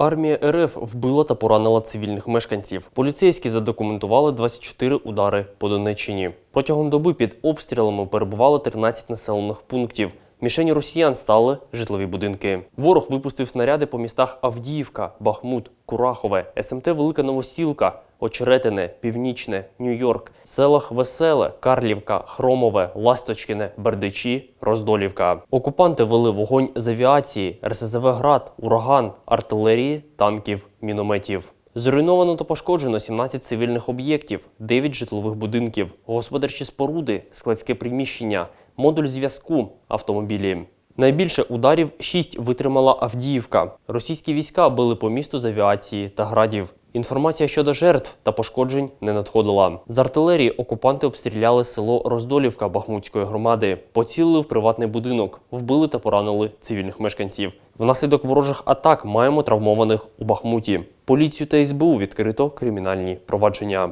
Армія РФ вбила та поранила цивільних мешканців. Поліцейські задокументували 24 удари по Донеччині. Протягом доби під обстрілами перебувало 13 населених пунктів. Мішені росіян стали житлові будинки. Ворог випустив снаряди по містах Авдіївка, Бахмут, Курахове, СМТ Велика Новосілка, Очеретине, Північне, Нью-Йорк, селах Веселе, Карлівка, Хромове, Ласточкине, Бердичі, Роздолівка. Окупанти вели вогонь з авіації, РСЗВ Град, Ураган, артилерії, танків, мінометів. Зруйновано та пошкоджено 17 цивільних об'єктів, 9 житлових будинків, господарчі споруди, складське приміщення, модуль зв'язку, автомобілі. Найбільше ударів 6 витримала Авдіївка. Російські війська били по місту з авіації та градів. Інформація щодо жертв та пошкоджень не надходила. З артилерії окупанти обстріляли село Роздолівка Бахмутської громади, поцілили в приватний будинок, вбили та поранили цивільних мешканців. Внаслідок ворожих атак маємо травмованих у Бахмуті. Поліцію та СБУ відкрито кримінальні провадження.